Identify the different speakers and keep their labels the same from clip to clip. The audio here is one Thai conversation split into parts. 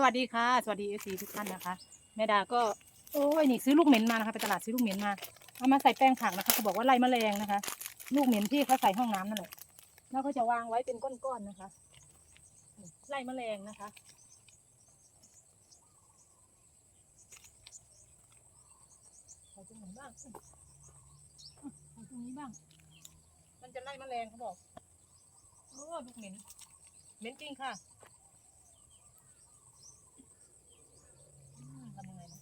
Speaker 1: สวัสดีค่ะ สวัสดีเอซีทุกท่านนะคะแม่ดาก็โอ้ยนี่ซื้อลูกเหม็นมานะคะไปตลาดซื้อลูกเหม็นมาเอามาใส่แป้งผักนะคะเขาบอกว่าไล่แมลงนะคะ ลูกเหม็นที่เขาใส่ห้องน้ำนั่นแหละแล้วก็จะวางไว้เป็นก้อนๆนะคะ ไล่แมลงนะคะใส่ตรงไหนบ้างอืมอืมใส่ตรงนี้บ้าง มันจะไล่แมลงเขาบอกโอ้ลูกเหม็นเหม็นจริงค่ะ อืมทำยังไงนะ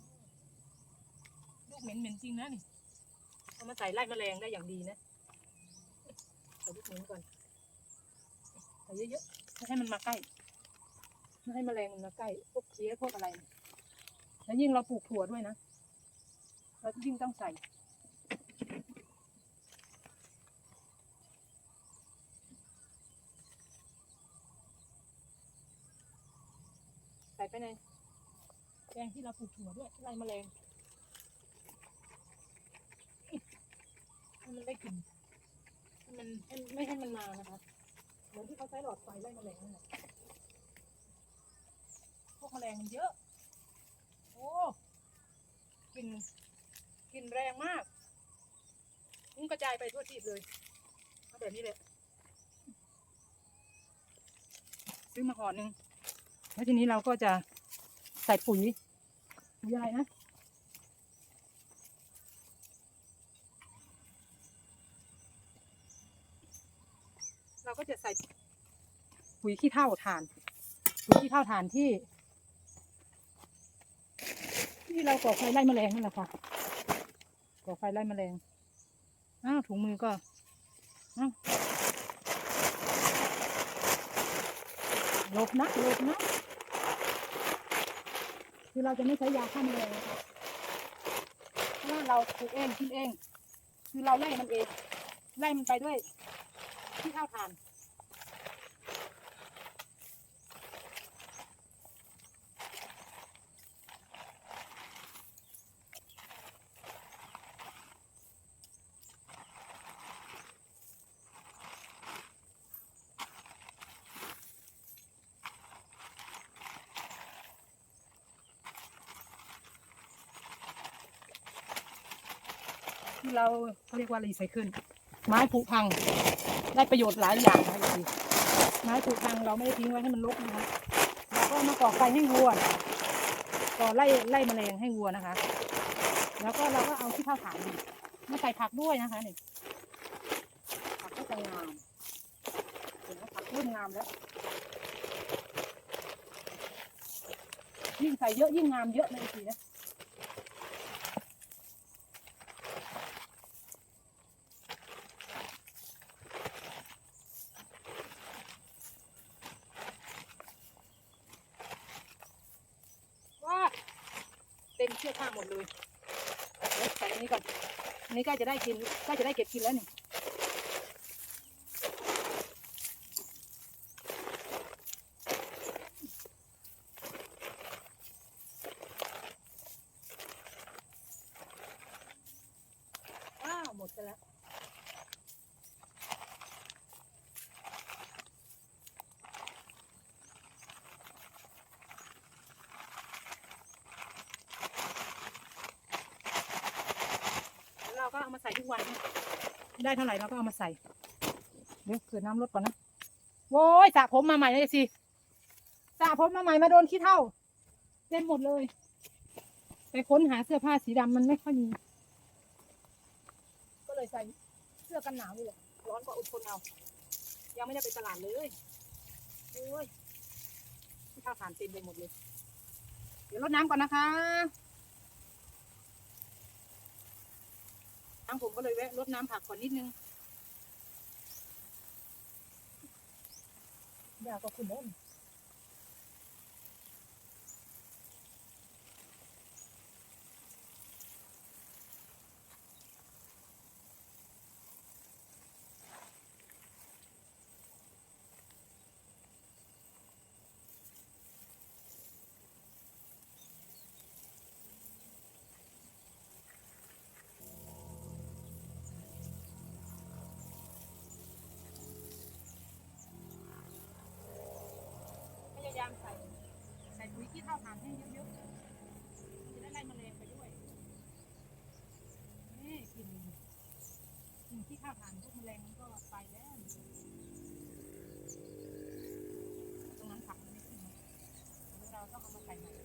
Speaker 1: ลูก เหม็นเหม็นจริงนะนี่เอามาใส่ไล่แมลงได้อย่างดีนะใส่ลูกเหม็นก่อนใส่เยอะๆไม่ให้มันมาใกล้ไม่ให้แมลงมันมาใกล้พวกเชื้อพวกอะไร แล้วยิ่งเราปลูกถั่วด้วยนะเรายิ่งต้องใส่ใส่ไปในแกงที่เราปลูกถั่วด้วยไล่แมลงให้ มันได้กลิ่นให้มันให้ไม่ให้มันมานะคะเหมือนที่เขาใช้หลอดไฟไล่แมลงนั่นแหละพวกแมลงมันเยอะ โอ้กลิ่นกลิ่นแรงมากมันกระจายไปทั่วที่เลยเอาแบบนี้เลยซื้อมาห่อหนึ่งแล้วทีนี้เราก็จะใส่ปุ๋ยปุ๋ยอะไรนะ เรา ก็จะใส่ปุ๋ยขี้เถ้าถ่านปุ๋ยขี้เถ้าถ่านที่ ที่เราก่อไฟไล่แมลงนั่นแหละค่ะก่อไฟไล่แมลงอ้าวถุงมือก็อ้าวลบนะลบนะคือเราจะไม่ใช้ยาฆ่าแมลงนะคะเพราะว่าเราปลูกเองกินเอง คือเราไล่มันเอง ไล่มันไปด้วยที่ข้าทาน เราเขาเรียกว่ารีไซเคิลไม้ผุพัง ได้ประโยชน์หลายอย่างนะพี่ไม้ผุพังเราไม่ได้ทิ้งไว้ให้มันรกนะคะเราก็เอามาก่อไฟให้วัวก่อไล่ไล่แมลงให้วัวนะคะ แล้วก็เราก็เอาที่ข้าวถ่านมาใส่ผักด้วยนะคะเนี่ยผักก็จะงามเห็นไหมผักเริ่มงามแล้วยิ่งใส่เยอะยิ่งงามเยอะเลยทีนะ ว้า เชือกข้างหมดเลยเดี๋ยใส่อันนี้ก่อนอันนี้ใกล้จะได้กินใกล้จะได้เก็บกินแล้วนี่ว้าวหมดไปแล้ว แล้วเราก็เอามาใส่ ทุกวันนะได้เท่าไหร่เราก็เอามาใส่ เดี๋ยวเกิดน้ำลดก่อนนะโว้ยสระผมมาใหม่เลยสิสระผมมาใหม่มาโดนขี้เท่าเต็มหมดเลยไปค้นหาเสื้อผ้าสีดำมันไม่ค่อยมีก็เลยใส่เสื้อกันหนาวนี่แหละร้อนกว่าอดทนเอายังไม่ได้ไปตลาดเลยโอ้ยขี้เท่าฐานเต็มไปหมดเลย เดี๋ยวรดน้ำก่อนนะคะ ทางผมก็เลยแวะรดน้ำผักก่อนนิดนึงอยากก็คุณเล่น พวกแมลงมันก็ไปแล้วตรงนั้นผักมันไม่ขึ้นเราต้องเอามาใส่ใหม่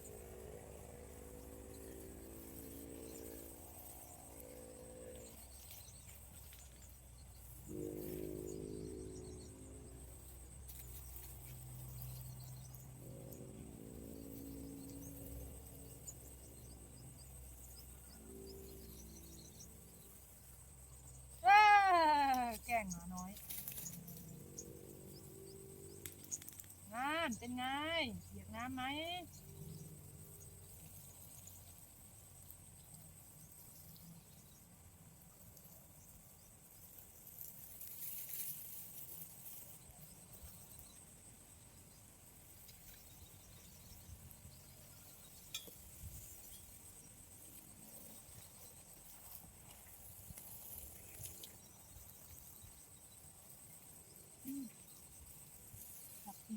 Speaker 1: เป็นไงเหยียบน้ำไหม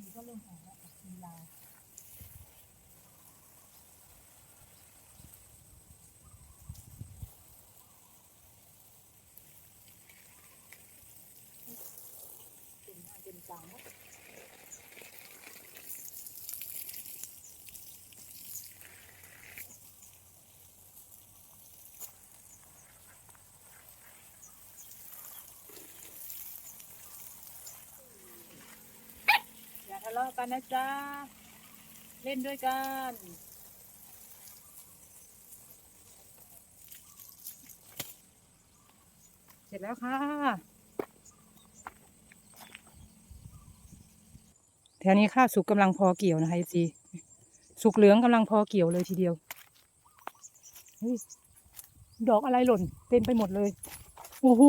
Speaker 1: ีก็เริ่มออกแล้วผักชีลาเป็นหน้าเป็นตาหมดอย่าทะ เลาะกันนะจ๊ะ เล่นด้วยกัน เสร็จแล้วค่ะ แถวนี้ข้าวสุกกำลังพอเกี่ยวนะคะจีสุกเหลืองกำลังพอเกี่ยวเลยทีเดียวดอกอะไรหล่นเต็มไปหมดเลย โอ้โห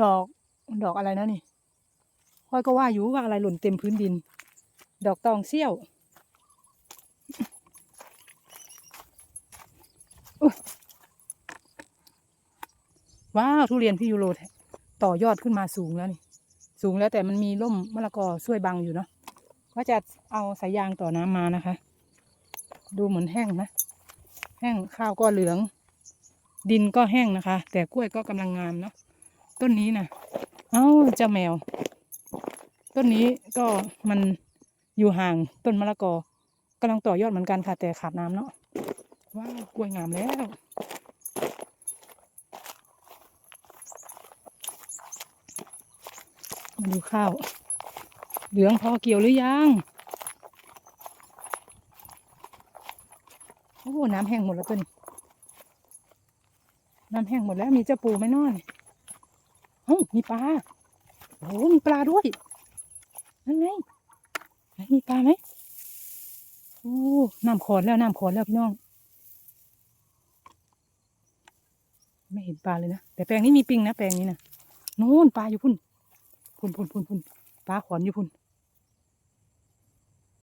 Speaker 1: ดอก ดอกอะไรนะนี่ ค่อยก็ว่าอยู่ว่าอะไรหล่นเต็มพื้นดิน ดอกตองเซี่ยวว้าวทุเรียนพี่ยูโรต่อยอดขึ้นมาสูงแล้วนี่ สูงแล้วแต่มันมีร่มมะละกอช่วยบังอยู่เนาะว่าจะเอาสายยางต่อน้ำมานะคะ ดูเหมือนแห้งนะ แห้งข้าวก็เหลือง ดินก็แห้งนะคะ แต่กล้วยก็กำลังงามเนาะต้นนี้นะเอ้าเจ้าแมว ต้นนี้ก็มันอยู่ห่างต้นมะละกอกำลังต่อยอดเหมือนกันค่ะ แต่ขาดน้ำเนาะว้าวกล้วยงามแล้ว มาดูข้าว เหลืองพอเกี่ยวหรือยัง โอ้โหน้ำแห้งหมดแล้วตัวนี้น้ำแห้งหมดแล้วมีเจ้าปูไหมนอยเฮ้ยมีปลาโอ้โหมีปลาด้วย นั่นไงมีปลาไหมโอ้น้ำขอนแล้วน้ำขอนแล้วพี่น้อง ไม่เห็นปลาเลยนะ แต่แปลงนี้มีปิงนะแปลงนี้นะนู่นปลาอยู่พุ่นพุ่นพุ่นพุ่นพุ่นปลาขอนอยู่พุ่น